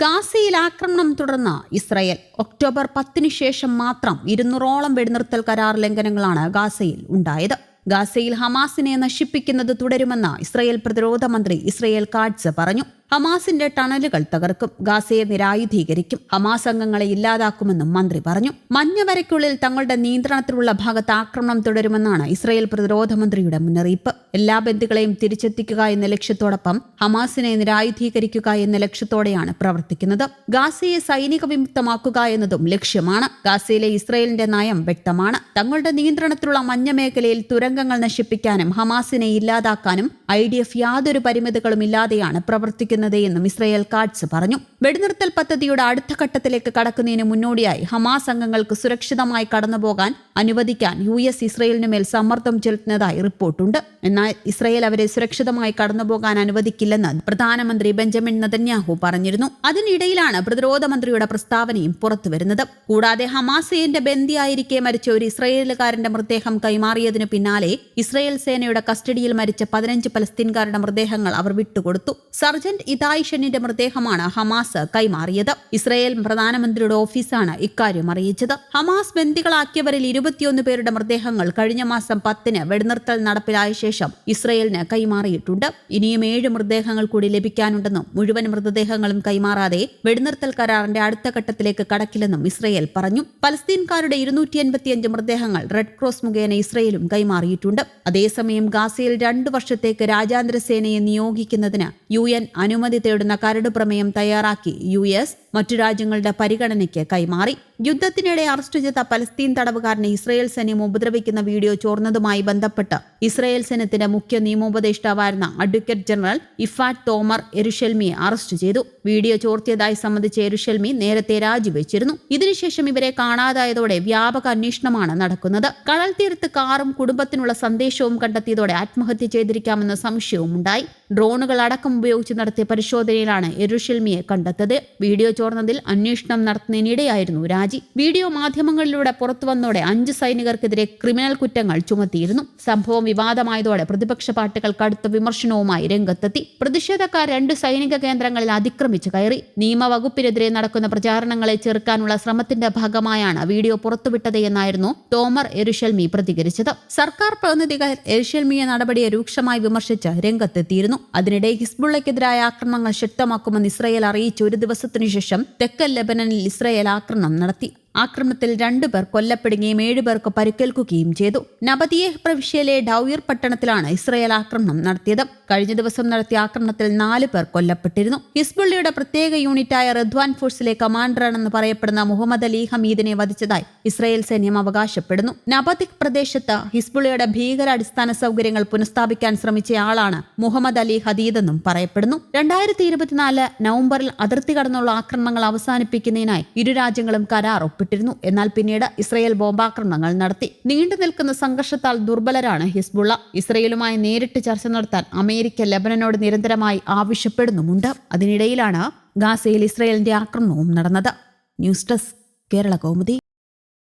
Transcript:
ഗാസയിൽ ആക്രമണം തുടർന്ന് ഇസ്രായേൽ ഒക്ടോബർ പത്തിന് ശേഷം മാത്രം ഇരുന്നൂറോളം വെടിനിർത്തൽ കരാർ ലംഘനങ്ങളാണ് ഗാസയിൽ ഉണ്ടായത്. ഗാസയിൽ ഹമാസിനെ നശിപ്പിക്കുന്നത് തുടരുമെന്ന് ഇസ്രായേൽ പ്രതിരോധ മന്ത്രി ഇസ്രായേൽ കാഡ്സ് പറഞ്ഞു. ഹമാസിന്റെ ടണലുകൾ തകർക്കും. ഗാസയെ നിരായുധീകരിക്കും. ഹമാസ് അംഗങ്ങളെ ഇല്ലാതാക്കുമെന്നും മന്ത്രി പറഞ്ഞു. മഞ്ഞവരയ്ക്കുള്ളിൽ തങ്ങളുടെ നിയന്ത്രണത്തിലുള്ള ഭാഗത്ത് ആക്രമണം തുടരുമെന്നാണ് ഇസ്രായേൽ പ്രതിരോധ മന്ത്രിയുടെ മുന്നറിയിപ്പ്. എല്ലാ ബന്ധുക്കളെയും തിരിച്ചെത്തിക്കുക എന്ന ലക്ഷ്യത്തോടൊപ്പം ഹമാസിനെ നിരായുധീകരിക്കുക എന്ന ലക്ഷ്യത്തോടെയാണ് പ്രവർത്തിക്കുന്നത്. ഗാസയെ സൈനിക വിമുക്തമാക്കുക എന്നതും ലക്ഷ്യമാണ്. ഗാസയിലെ ഇസ്രായേലിന്റെ നയം വ്യക്തമാണ്. തങ്ങളുടെ നിയന്ത്രണത്തിലുള്ള മഞ്ഞ മേഖലയിൽ തുരങ്കങ്ങൾ നശിപ്പിക്കാനും ഹമാസിനെ ഇല്ലാതാക്കാനും ഐ ഡി എഫ് യാതൊരു പരിമിതികളും ഇല്ലാതെയാണ് പ്രവർത്തിക്കുന്നത് എന്നും ഇസ്രയേൽ കാഡ്സ് പറഞ്ഞു. വെടിനിർത്തൽ പദ്ധതിയുടെ അടുത്ത ഘട്ടത്തിലേക്ക് കടക്കുന്നതിന് മുന്നോടിയായി ഹമാസ് അംഗങ്ങൾക്ക് സുരക്ഷിതമായി കടന്നുപോകാൻ അനുവദിക്കാൻ യു എസ് ഇസ്രയേലിന് മേൽ സമ്മർദ്ദം ചെലുത്തുന്നതായി റിപ്പോർട്ടുണ്ട്. എന്നാൽ ഇസ്രയേൽ അവരെ സുരക്ഷിതമായി കടന്നുപോകാൻ അനുവദിക്കില്ലെന്ന് പ്രധാനമന്ത്രി ബെഞ്ചമിൻ നതന്യാഹു പറഞ്ഞിരുന്നു. അതിനിടയിലാണ് പ്രതിരോധ മന്ത്രിയുടെ പ്രസ്താവനയും പുറത്തുവരുന്നത്. കൂടാതെ ഹമാസേന്റെ ബന്ദിയായിരിക്കെ മരിച്ച ഒരു ഇസ്രയേലുകാരന്റെ മൃതദേഹം കൈമാറിയതിനു പിന്നാലെ ഇസ്രയേൽ സേനയുടെ കസ്റ്റഡിയിൽ മരിച്ച പതിനഞ്ച് പലസ്തീൻകാരുടെ മൃതദേഹങ്ങൾ അവർ വിട്ടുകൊടുത്തു. സർജന്റ് ഇതായിഷനിന്റെ മൃതദേഹമാണ് ഹമാസ് കൈമാറിയത്. ഇസ്രയേൽ പ്രധാനമന്ത്രിയുടെ ഓഫീസാണ് ഇക്കാര്യം അറിയിച്ചത്. ഹമാസ് ബന്ദികളാക്കിയവരിൽ ഇരുപത്തിയൊന്ന് പേരുടെ മൃതദേഹങ്ങൾ കഴിഞ്ഞ മാസം പത്തിന് വെടിനിർത്തൽ നടപ്പിലായ ശേഷം ഇസ്രയേലിന് കൈമാറിയിട്ടുണ്ട്. ഇനിയും ഏഴ് മൃതദേഹങ്ങൾ കൂടി ലഭിക്കാനുണ്ടെന്നും മുഴുവൻ മൃതദേഹങ്ങളും കൈമാറാതെ വെടിനിർത്തൽ കരാറിന്റെ അടുത്ത ഘട്ടത്തിലേക്ക് കടക്കില്ലെന്നും ഇസ്രയേൽ പറഞ്ഞു. പലസ്തീൻകാരുടെ ഇരുന്നൂറ്റി എൺപത്തിയഞ്ച് മൃതദേഹങ്ങൾ റെഡ് ക്രോസ് മുഖേന ഇസ്രയേലും കൈമാറിയിട്ടുണ്ട്. അതേസമയം ഗാസയിൽ രണ്ടു വർഷത്തേക്ക് രാജ്യാന്തര സേനയെ നിയോഗിക്കുന്നതിന് യു എൻ അനുമതി തേടുന്ന കരട് പ്രമേയം തയ്യാറാക്കി യു എസ് മറ്റു രാജ്യങ്ങളുടെ പരിഗണനയ്ക്ക് കൈമാറി. യുദ്ധത്തിനിടെ അറസ്റ്റ് ചെയ്ത പലസ്തീൻ തടവുകാരനെ ഇസ്രയേൽ സൈന്യം ഉപദ്രവിക്കുന്ന വീഡിയോ ചോർന്നതുമായി ബന്ധപ്പെട്ട് ഇസ്രയേൽ സൈന്യത്തിന്റെ മുഖ്യ നിയമോപദേഷ്ടാവായിരുന്ന അഡ്വക്കേറ്റ് ജനറൽ ഇഫാറ്റ് തോമർ എരുഷെൽമിയെ അറസ്റ്റ് ചെയ്തു. വീഡിയോ ചോർത്തിയതായി സംബന്ധിച്ച് എരുഷെൽമി നേരത്തെ രാജിവെച്ചിരുന്നു. ഇതിനുശേഷം ഇവരെ കാണാതായതോടെ വ്യാപക അന്വേഷണമാണ് നടക്കുന്നത്. കടൽ തീരത്ത് കാറും കുടുംബത്തിനുള്ള സന്ദേശവും കണ്ടെത്തിയതോടെ ആത്മഹത്യ ചെയ്തിരിക്കാമെന്ന സംശയവും ഉണ്ടായി. ഡ്രോണുകൾ അടക്കം ഉപയോഗിച്ച് നടത്തിയ പരിശോധനയിലാണ് എരുഷെൽമിയെ കണ്ടെത്തത് വീഡിയോ ചോർന്നതിൽ അന്വേഷണം നടത്തുന്നതിനിടെയായിരുന്നു രാജി വീഡിയോ മാധ്യമങ്ങളിലൂടെ പുറത്തുവന്നതോടെ അഞ്ച് സൈനികർക്കെതിരെ ക്രിമിനൽ കുറ്റങ്ങൾ ചുമത്തിയിരുന്നു. സംഭവം വിവാദമായതോടെ പ്രതിപക്ഷ പാർട്ടികൾ കടുത്ത വിമർശനവുമായി രംഗത്തെത്തി. പ്രതിഷേധക്കാർ രണ്ട് സൈനിക കേന്ദ്രങ്ങളിൽ അതിക്രമിച്ചു കയറി. നിയമവകുപ്പിനെതിരെ നടക്കുന്ന പ്രചാരണങ്ങളെ ചെറുക്കാനുള്ള ശ്രമത്തിന്റെ ഭാഗമായാണ് വീഡിയോ പുറത്തുവിട്ടത് എന്നായിരുന്നു തോമർ എരുഷൽമി പ്രതികരിച്ചത്. സർക്കാർ പ്രതിനിധികൾ എരുഷൽമിയെ നടപടിയെ രൂക്ഷമായി വിമർശിച്ച് രംഗത്തെത്തിയിരുന്നു. അതിനിടെ ഹിസ്ബുള്ളയ്ക്കെതിരായ ആക്രമണങ്ങൾ ശക്തമാക്കുമെന്ന് ഇസ്രയേൽ അറിയിച്ച. ഒരു ദിവസത്തിനു ശേഷം തെക്കൻ ലെബനനിൽ ഇസ്രയേൽ ആക്രമണം നടത്തി. ആക്രമണത്തിൽ രണ്ടുപേർ കൊല്ലപ്പെടുകയും ഏഴുപേർക്ക് പരിക്കേൽക്കുകയും ചെയ്തു. നബദിയേഹ് പ്രവിശ്യയിലെ ഡൌയർ പട്ടണത്തിലാണ് ഇസ്രയേൽ ആക്രമണം നടത്തിയത്. കഴിഞ്ഞ ദിവസം നടത്തിയ ആക്രമണത്തിൽ നാല് പേർ കൊല്ലപ്പെട്ടിരുന്നു. ഹിസ്ബുള്ളിയുടെ പ്രത്യേക യൂണിറ്റായ റദ്വാൻ ഫോഴ്സിലെ കമാൻഡറാണെന്ന് പറയപ്പെടുന്ന മുഹമ്മദ് അലി ഹമീദിനെ വധിച്ചതായി ഇസ്രയേൽ സൈന്യം അവകാശപ്പെടുന്നു. നബദിക് പ്രദേശത്ത് ഹിസ്ബുള്ളിയുടെ ഭീകര അടിസ്ഥാന സൗകര്യങ്ങൾ പുനഃസ്ഥാപിക്കാൻ ശ്രമിച്ചയാളാണ് മുഹമ്മദ് അലി ഹദീദെന്നും പറയപ്പെടുന്നു. രണ്ടായിരത്തി ഇരുപത്തിനാല് നവംബറിൽ അതിർത്തി കടന്നുള്ള ആക്രമണങ്ങൾ അവസാനിപ്പിക്കുന്നതിനായി ഇരു രാജ്യങ്ങളും കരാർ ഒപ്പിട്ടിരുന്നു എന്നാൽ പിന്നീട് ഇസ്രയേൽ ബോംബാക്രമണങ്ങൾ നടത്തി. നീണ്ടു നിൽക്കുന്ന സംഘർഷത്താൽ ദുർബലരാണ് ഹിസ്ബുള്ള. ഇസ്രയേലുമായി നേരിട്ട് ചർച്ച നടത്താൻ അമേരിക്ക ലെബനനോട് നിരന്തരമായി ആവശ്യപ്പെടുന്നുമുണ്ട്. അതിനിടയിലാണ് ഗാസയിൽ ഇസ്രയേലിന്റെ ആക്രമണവും നടന്നത്. News desk Kerala Kaumudi.